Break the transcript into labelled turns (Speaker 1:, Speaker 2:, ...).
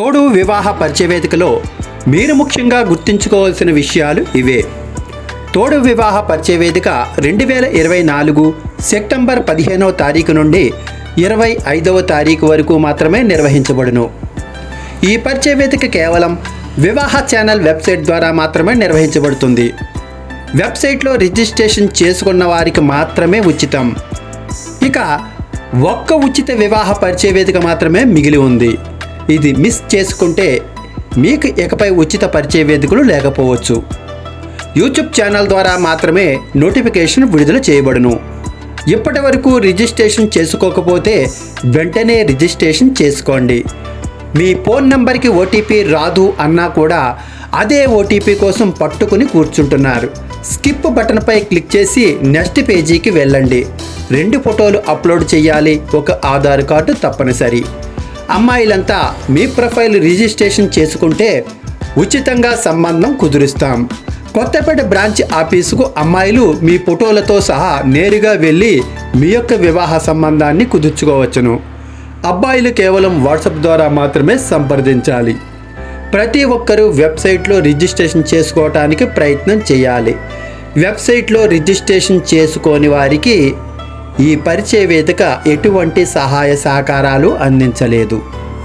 Speaker 1: తోడు వివాహ పరిచయవేదికలో మీరు ముఖ్యంగా గుర్తుంచుకోవాల్సిన విషయాలు ఇవే. తోడు వివాహ పరిచయవేదిక రెండు వేల ఇరవై నాలుగు సెప్టెంబర్ పదిహేనవ తారీఖు నుండి ఇరవై ఐదవ తారీఖు వరకు మాత్రమే నిర్వహించబడును. ఈ పరిచయ వేదిక కేవలం వివాహ ఛానల్ వెబ్సైట్ ద్వారా మాత్రమే నిర్వహించబడుతుంది. వెబ్సైట్లో రిజిస్ట్రేషన్ చేసుకున్న వారికి మాత్రమే ఉచితం. ఇక ఒక్క ఉచిత వివాహ పరిచయ వేదిక మాత్రమే మిగిలి ఉంది. ఇది మిస్ చేసుకుంటే మీకు ఇకపై ఉచిత పరిచయ వేదికలు లేకపోవచ్చు. యూట్యూబ్ ఛానల్ ద్వారా మాత్రమే నోటిఫికేషన్ విడుదల చేయబడును. ఇప్పటి వరకు రిజిస్ట్రేషన్ చేసుకోకపోతే వెంటనే రిజిస్ట్రేషన్ చేసుకోండి. మీ ఫోన్ నంబర్కి ఓటీపీ రాదు అన్నా కూడా అదే ఓటీపీ కోసం పట్టుకుని కూర్చుంటున్నారు. స్కిప్ బటన్పై క్లిక్ చేసి నెక్స్ట్ పేజీకి వెళ్ళండి. రెండు ఫోటోలు అప్లోడ్ చేయాలి. ఒక ఆధార్ కార్డు తప్పనిసరి. అమ్మాయిలంతా మీ ప్రొఫైల్ రిజిస్ట్రేషన్ చేసుకుంటే ఉచితంగా సంబంధం కుదురుస్తాం. కొత్తపేట బ్రాంచ్ ఆఫీసుకు అమ్మాయిలు మీ ఫోటోలతో సహా నేరుగా వెళ్ళి మీ యొక్క వివాహ సంబంధాన్ని కుదుర్చుకోవచ్చును. అబ్బాయిలు కేవలం వాట్సాప్ ద్వారా మాత్రమే సంప్రదించాలి. ప్రతి ఒక్కరూ వెబ్సైట్లో రిజిస్ట్రేషన్ చేసుకోవటానికి ప్రయత్నం చేయాలి. వెబ్సైట్లో రిజిస్ట్రేషన్ చేసుకోని వారికి ఈ పరిచయ వేదిక ఎటువంటి సహాయ సహకారాలు అందించలేదు.